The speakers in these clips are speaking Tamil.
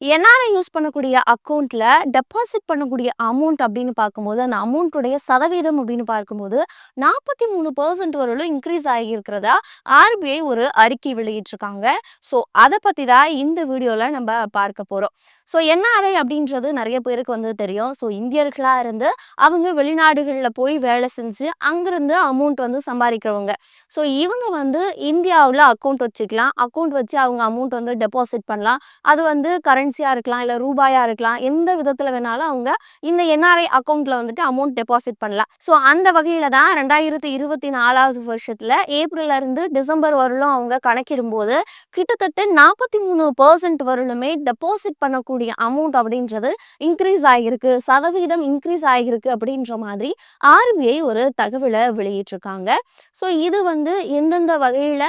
என்ஆர்ஐ யூஸ் பண்ணக்கூடிய அக்கௌண்ட்ல டெபாசிட் பண்ணக்கூடிய அமௌண்ட் அப்படின்னு பார்க்கும்போது அந்த அமௌண்ட்டுடைய சதவீதம் அப்படின்னு பார்க்கும்போது நாற்பத்தி மூணு பர்சன்ட் வரலும் இன்க்ரீஸ் ஆகியிருக்கிறதா ஆர்பிஐ ஒரு அறிக்கை வெளியிட்டிருக்காங்க. ஸோ அதை பற்றி தான் இந்த வீடியோவில் நம்ம பார்க்க போகிறோம் ஸோ என்ஆர்ஐ அப்படின்றது நிறைய பேருக்கு வந்து தெரியும். ஸோ இந்தியர்களாக இருந்து அவங்க வெளிநாடுகளில் போய் வேலை செஞ்சு அங்கேருந்து அமௌண்ட் வந்து சம்பாதிக்கிறவங்க. ஸோ இவங்க வந்து இந்தியாவில் அக்கௌண்ட் வச்சுக்கலாம். அக்கௌண்ட் வச்சு அவங்க அமௌண்ட் வந்து டெபாசிட் பண்ணலாம். அது வந்து கரண்ட் கரன்சியாக இருக்கலாம் இல்லை ரூபாயாக இருக்கலாம் எந்த விதத்தில் வேணாலும் அவங்க இந்த என்ஆர்ஐ அக்கௌண்ட்டில் வந்துட்டு அமௌண்ட் டெபாசிட் பண்ணலாம். ஸோ அந்த வகையில் தான் ரெண்டாயிரத்தி இருபத்தி நாலாவது வருஷத்தில் ஏப்ரல்லேருந்து டிசம்பர் வரலும் அவங்க கணக்கிடும்போது கிட்டத்தட்ட நாற்பத்தி மூணு பர்சன்ட் வரலுமே டெபாசிட் பண்ணக்கூடிய அமௌண்ட் அப்படின்றது இன்க்ரீஸ் ஆகியிருக்கு சதவீதம் இன்க்ரீஸ் ஆகியிருக்கு அப்படின்ற மாதிரி ஆர்பிஐ ஒரு தகவலை வெளியிட்டிருக்காங்க. ஸோ இது வந்து எந்தெந்த வகையில்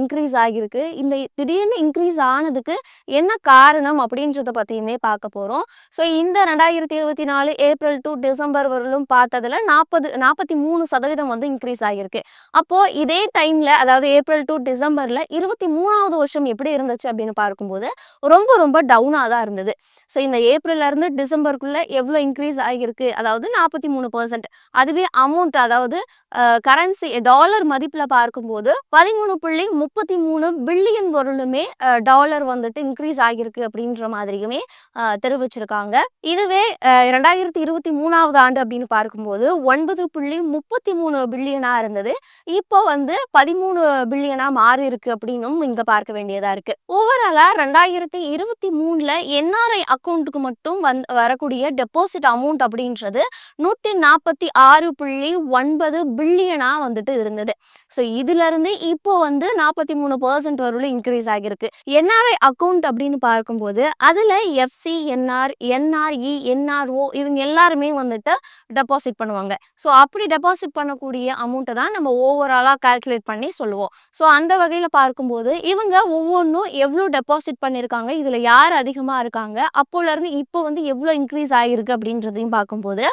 இன்க்ரீஸ் ஆகியிருக்கு இந்த திடீர்னு இன்க்ரீஸ் ஆனதுக்கு என்ன காரணம் அப்படி அப்படின்றத பற்றியுமே பார்க்க போகிறோம் ஸோ இந்த ரெண்டாயிரத்தி இருபத்தி நாலு ஏப்ரல் டு டிசம்பர் வரலும் பார்த்ததுல நாற்பது நாற்பத்தி மூணு சதவீதம் வந்து இன்க்ரீஸ் ஆகியிருக்கு. அப்போது இதே டைமில் அதாவது ஏப்ரல் டு டிசம்பரில் இருபத்தி மூணாவது வருஷம் எப்படி இருந்துச்சு அப்படின்னு பார்க்கும்போது ரொம்ப ரொம்ப டவுனாக தான் இருந்தது. ஸோ இந்த ஏப்ரல்லேருந்து டிசம்பருக்குள்ளே எவ்வளோ இன்க்ரீஸ் ஆகியிருக்கு? அதாவது நாற்பத்தி மூணு பர்சன்ட் அதுவே அமௌண்ட் அதாவது கரன்சி டாலர் மதிப்பில் பார்க்கும்போது பதிமூணு புள்ளி முப்பத்தி மூணு பில்லியன் பொருளுமே டாலர் வந்துட்டு இன்க்ரீஸ் ஆகியிருக்கு அப்படின்ற மாதிரியுமே தெரிவிச்சிருக்காங்க. இதுவே ரெண்டாயிரத்தி இருபத்தி மூணாவது ஆண்டு அப்படின்னு பார்க்கும்போது ஒன்பது புள்ளி முப்பத்தி மூணு பில்லியனா இருந்தது. இப்போ வந்து பதிமூணு பில்லியனா மாறி இருக்கு அப்படின்னும் இங்க பார்க்க வேண்டியதா இருக்கு. ஓவராலா ரெண்டாயிரத்தி இருபத்தி மூணுல என்ஆர்ஐ அக்கௌண்ட்டுக்கு மட்டும் வந் வரக்கூடிய டெபாசிட் அமௌண்ட் அப்படின்றது நூத்தி நாற்பத்தி ஆறு புள்ளி ஒன்பது பில்லியனா வந்துட்டு இருந்தது. ஸோ இதுல இருந்து இப்போ வந்து நாற்பத்தி மூணு பர்சன்ட் வரலும் இன்க்ரீஸ் ஆகிருக்கு என்ஆர்ஐ அக்கௌண்ட் அப்படின்னு பார்க்கும்போது அதில் எஃப்சி என்ஆர் என்ஆர்இ என்ஆர்ஓ இவங்க எல்லாருமே வந்துட்டு டெபாசிட் பண்ணுவாங்க. ஸோ அப்படி டெபாசிட் பண்ணக்கூடிய அமௌண்ட்டை தான் நம்ம ஓவராலாக கால்குலேட் பண்ணி சொல்லுவோம். ஸோ அந்த வகையில் பார்க்கும்போது இவங்க ஒவ்வொன்றும் எவ்வளோ டெபாசிட் பண்ணியிருக்காங்க இதில் யார் அதிகமாக இருக்காங்க அப்போலேருந்து இப்போ வந்து எவ்வளோ இன்க்ரீஸ் ஆகிருக்கு அப்படின்றதையும் பார்க்கும்போது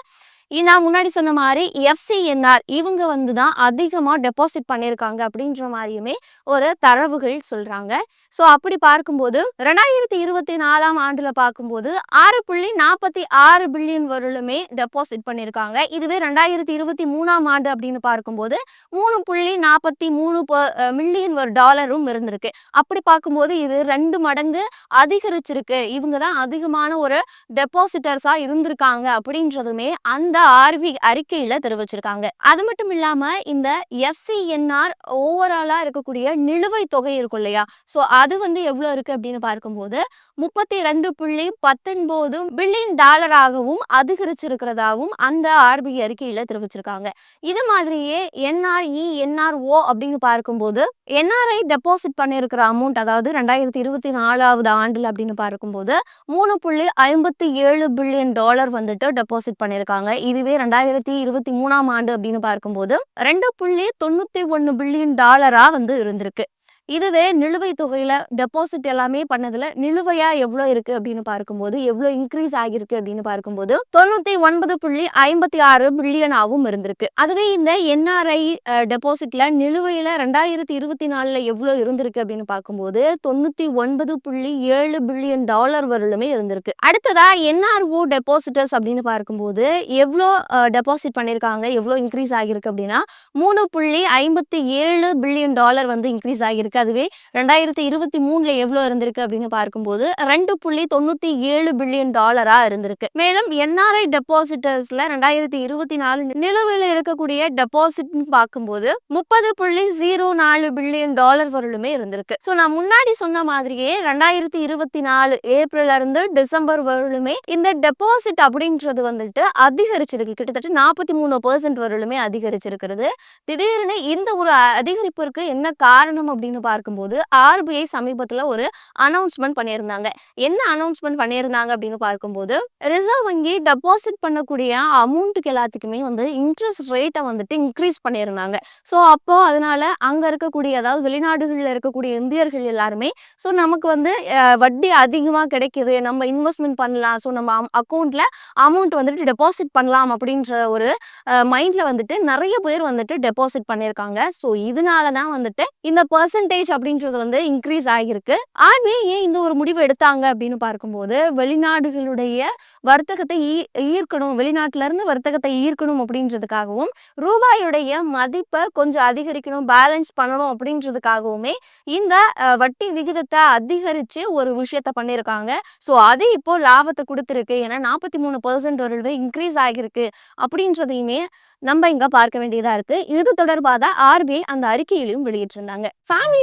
நான் முன்னாடி சொன்ன மாதிரி எஃப்சிஎன்ஆர் இவங்க வந்து தான் அதிகமாக டெபாசிட் பண்ணியிருக்காங்க அப்படின்ற மாதிரியுமே ஒரு தரவுகள் சொல்கிறாங்க ஸோ அப்படி பார்க்கும்போது ரெண்டாயிரத்தி இருபத்தி நாலாம் ஆண்டில் பார்க்கும்போது ஆறு புள்ளி நாற்பத்தி ஆறு பில்லியன் வரலுமே டெபாசிட் பண்ணியிருக்காங்க. இதுவே ரெண்டாயிரத்தி இருபத்தி மூணாம் ஆண்டு அப்படின்னு பார்க்கும்போது மூணு புள்ளி நாற்பத்தி மூணு மில்லியன் ஒரு டாலரும் இருந்திருக்கு. அப்படி பார்க்கும்போது இது ரெண்டு மடங்கு அதிகரிச்சிருக்கு. இவங்க தான் அதிகமான ஒரு டெபாசிட்டர்ஸாக இருந்திருக்காங்க அப்படின்றதுமே அந்த ஆர்பி அறிக்கையில தெரிவிச்சிருக்காங்க. அது மட்டும் இல்லாம இந்த எஃப்சிஎன்ஆர் ஓவராலா இருக்கக்கூடிய நிலுவைத் தொகை இருக்கும் இல்லையா? ஸோ அது வந்து எவ்வளவு இருக்கு அப்படின்னு பார்க்கும்போது முப்பத்தி ரெண்டு புள்ளி பத்தொன்பது பில்லியன் டாலராகவும் அதிகரிச்சிருக்கிறதாகவும் அந்த ஆர்பிஐ அறிக்கையில தெரிவிச்சிருக்காங்க. இது மாதிரியே என்ஆர்இ என்ஆர்ஓ அப்படின்னு பார்க்கும்போது என்ஆர்ஐ டெபாசிட் பண்ணியிருக்கிற அமௌண்ட் அதாவது ரெண்டாயிரத்தி இருபத்தி நாலாவது ஆண்டில் அப்படின்னு பார்க்கும்போது மூணு புள்ளி ஐம்பத்தி ஏழு பில்லியன் டாலர் வந்துட்டு டெபாசிட் பண்ணியிருக்காங்க இதுவே ரெண்டாயிரத்தி இருபத்தி மூணாம் ஆண்டு அப்படின்னு பார்க்கும்போது ரெண்டு புள்ளி தொண்ணூத்தி ஒன்னு பில்லியன் டாலரா வந்து இருந்திருக்கு. இதுவே நிலுவைத் தொகையில டெபாசிட் எல்லாமே பண்ணதுல நிலுவையா எவ்வளவு இருக்கு அப்படின்னு பார்க்கும்போது எவ்வளவு இன்க்ரீஸ் ஆகிருக்கு அப்படின்னு பார்க்கும்போது தொண்ணூத்தி ஒன்பது புள்ளி ஐம்பத்தி ஆறு பில்லியனாவும் இருந்திருக்கு. அதுவே இந்த என்ஆர்ஐ டெபாசிட்ல நிலுவையில ரெண்டாயிரத்தி இருபத்தி நாலுல எவ்வளவு இருந்திருக்கு அப்படின்னு பார்க்கும்போது தொண்ணூத்தி ஒன்பது புள்ளி ஏழு பில்லியன் டாலர் வரலுமே இருந்திருக்கு. அடுத்ததா என்ஆர்ஓ டெபாசிட்டர்ஸ் அப்படின்னு பார்க்கும்போது எவ்வளோ டெபாசிட் பண்ணியிருக்காங்க எவ்வளோ இன்க்ரீஸ் ஆகிருக்கு அப்படின்னா மூணு புள்ளி ஐம்பத்தி ஏழு பில்லியன் டாலர் வந்து இன்க்ரீஸ் ஆகிருக்கு இருக்கு. அதுவே ரெண்டாயிரத்தி இருபத்தி மூணுல எவ்வளவு இருந்திருக்கு அப்படின்னு பார்க்கும்போது ரெண்டு புள்ளி தொண்ணூத்தி ஏழு பில்லியன் டாலரா இருந்திருக்கு. மேலும் என்ஆர்ஐ டெபாசிட்டர்ஸ்ல ரெண்டாயிரத்தி இருபத்தி நாலு நிலுவையில் இருக்கக்கூடிய டெபாசிட் பார்க்கும்போது முப்பது புள்ளி ஜீரோ நாலு பில்லியன் டாலர் வரலுமே இருந்திருக்கு. ஸோ நான் முன்னாடி சொன்ன மாதிரியே ரெண்டாயிரத்தி இருபத்தி நாலு ஏப்ரல்ல இருந்து டிசம்பர் வரலுமே இந்த டெபாசிட் அப்படின்றது வந்துட்டு அதிகரிச்சிருக்கு. கிட்டத்தட்ட நாற்பத்தி மூணு பர்சன்ட் வரலுமே அதிகரிச்சிருக்கிறது. திடீர்னு இந்த ஒரு அதிகரிப்பிற்கு என்ன காரணம் அப்படின்னு பார்க்கும்போது ஆர்பிஐ சமீபத்தில் ஒரு அனௌன்ஸ்மெண்ட் பண்ணியிருந்தாங்க. என்ன அனௌன்ஸ்மெண்ட் பண்ணியிருந்தாங்க அப்படின்னு பார்க்கும்போது ரிசர்வ் வங்கி டெபாசிட் பண்ணக்கூடிய அமௌண்ட்டுக்கு எல்லாத்துக்குமே வந்து இன்ட்ரெஸ்ட் ரேட்டை வந்துட்டு இன்க்ரீஸ் பண்ணியிருந்தாங்க. ஸோ அப்போ அதனால அங்கே இருக்கக்கூடிய அதாவது வெளிநாடுகளில் இருக்கக்கூடிய இந்தியர்கள் எல்லாருமே ஸோ நமக்கு வந்து வட்டி அதிகமாக கிடைக்கிது. நம்ம இன்வெஸ்ட்மெண்ட் பண்ணலாம். ஸோ நம்ம அக்கௌண்ட்டில் அமௌண்ட் வந்துட்டு டெபாசிட் பண்ணலாம் அப்படின்ற ஒரு மைண்டில் வந்துட்டு நிறைய பேர் வந்துட்டு டெபாசிட் பண்ணியிருக்காங்க. ஸோ இதனால தான் வந்துட்டு இந்த பர்சன்டேஜ் பர்சன்டேஜ் அப்படின்றது வந்து இன்க்ரீஸ் ஆகியிருக்கு. ஆர்பிஐ ஏன் இந்த ஒரு முடிவு எடுத்தாங்க அப்படின்னு பார்க்கும்போது வெளிநாடுகளுடைய வர்த்தகத்தை ஈ- ஈர்க்கணும் வெளிநாட்டுல இருந்து வர்த்தகத்தை ஈர்க்கணும் அப்படின்றதுக்காகவும் ரூபாயுடைய மதிப்பை கொஞ்சம் அதிகரிக்கணும் பேலன்ஸ் பண்ணணும் அப்படின்றதுக்காகவுமே இந்த வட்டி விகிதத்தை அதிகரிச்சு ஒரு விஷயத்த பண்ணியிருக்காங்க. ஸோ அது இப்போ லாபத்தை கொடுத்துருக்கு. ஏன்னா நாற்பத்தி மூணு பர்சன்ட் ஒரு இன்க்ரீஸ் ஆகியிருக்கு அப்படின்றதையுமே நம்ம இங்க பார்க்க வேண்டியதா இருக்கு. இது தொடர்பாக தான் ஆர்பிஐ அந்த அறிக்கையிலையும் வெளியிட்டிருந்தாங்க. ஃபேமிலி